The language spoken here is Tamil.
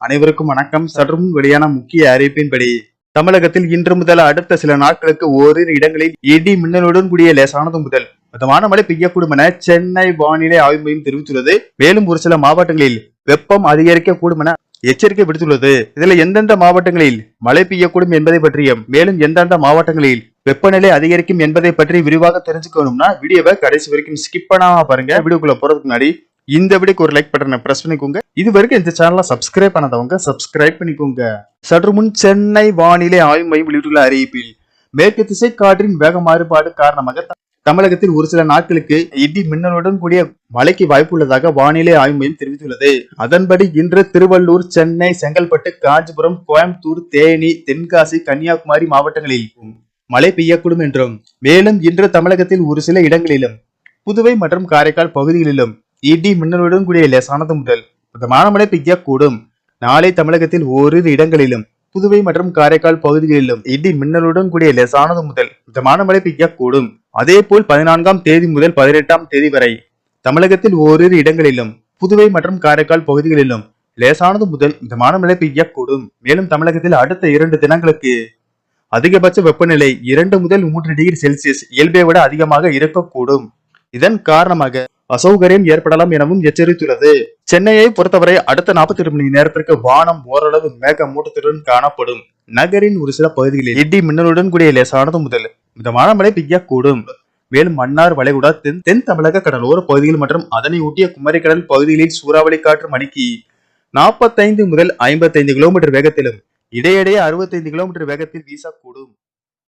அனைவருக்கும் வணக்கம். சற்றும் வெளியான முக்கிய அறிவிப்பின்படி தமிழகத்தில் இன்று முதல் அடுத்த சில நாட்களுக்கு ஓரிரு இடங்களில் இடி மின்னலுடன் கூடிய லேசானது முதல் மிதமான மழை பெய்யக்கூடும் என சென்னை வானிலை ஆய்வு மையம் தெரிவித்துள்ளது. மேலும் ஒரு சில மாவட்டங்களில் வெப்பம் அதிகரிக்கக்கூடும் என எச்சரிக்கை விடுத்துள்ளது. இதுல எந்தெந்த மாவட்டங்களில் மழை பெய்யக்கூடும் என்பதை பற்றியும் மேலும் எந்தெந்த மாவட்டங்களில் வெப்பநிலை அதிகரிக்கும் என்பதை பற்றி விரிவாக தெரிஞ்சுக்கணும்னா வீடியோவை கடைசி வரைக்கும் ஸ்கிப் பண்ணாம பாருங்க. வீடியோக்குள்ள போறதுக்கு முன்னாடி இந்த வீடியோக்கு ஒரு லைக் பட்டனை ப்ரெஸ் பண்ணிக்கோங்க. இது வரைக்கும் இந்த சேனலை சப்ஸ்கிரைப் பண்ணாதவங்க சப்ஸ்கிரைப் பண்ணிக்கோங்க. சற்று முன் சென்னை வானிலை ஆய்வு மையம் வெளியிட்டுள்ள அறிவிப்பில் மேற்கு திசை காற்றின் வேக மாறுபாடு காரணமாக தமிழகத்தில் ஒரு சில நாட்களுக்கு இடி மின்னலுடன் கூடிய மழைக்கு வாய்ப்புள்ளதாக வானிலை ஆய்வு மையம் தெரிவித்துள்ளது. அதன்படி இன்று திருவள்ளூர் சென்னை செங்கல்பட்டு காஞ்சிபுரம் கோயம்புத்தூர் தேனி தென்காசி கன்னியாகுமரி மாவட்டங்களில் மழை பெய்யக்கூடும் என்றும் மேலும் இன்று தமிழகத்தில் ஒரு சில இடங்களிலும் புதுவை மற்றும் காரைக்கால் பகுதிகளிலும் இடி மின்னலுடன் கூடிய லேசானது முதல் மிதமான மழை பெய்யக்கூடும் நாளை தமிழகத்தில் ஓரிரு இடங்களிலும் புதுவை மற்றும் காரைக்கால் பகுதிகளிலும் இடி மின்னலுடன் கூடிய லேசானது முதல் மிதமான மழை பெய்யக்கூடும் அதேபோல் பதினான்காம் தேதி முதல் பதினெட்டாம் தேதி வரை தமிழகத்தில் ஓரிரு இடங்களிலும் புதுவை மற்றும் காரைக்கால் பகுதிகளிலும் லேசானது முதல் மிதமான மழை பெய்யக்கூடும் மேலும் தமிழகத்தில் அடுத்த இரண்டு தினங்களுக்கு அதிகபட்ச வெப்பநிலை இரண்டு முதல் மூன்று டிகிரி செல்சியஸ் இயல்பை விட அதிகமாக இருக்கக்கூடும். இதன் காரணமாக அசௌகரியம் ஏற்படலாம் எனவும் எச்சரித்துள்ளது. சென்னையை பொறுத்தவரை அடுத்த நாற்பத்தி எட்டு மணி நேரத்திற்கு வானம் ஓரளவு மேக மூட்டத்துடன் காணப்படும். நகரின் ஒரு சில பகுதிகளில் இடி மின்னலுடன் கூடிய லேசானது முதல் மிதமான மழை பெய்யக்கூடும். மேலும் மன்னார் வளைகுடா தென் தென் தமிழக கடலோர பகுதிகள் மற்றும் அதனை ஒட்டிய குமரிக்கடல் பகுதிகளில் சூறாவளி காற்று மணிக்கு நாற்பத்தைந்து முதல் ஐம்பத்தைந்து கிலோமீட்டர் வேகத்திலும் இடையிடையே அறுபத்தைந்து கிலோமீட்டர் வேகத்தில் வீசக்கூடும்.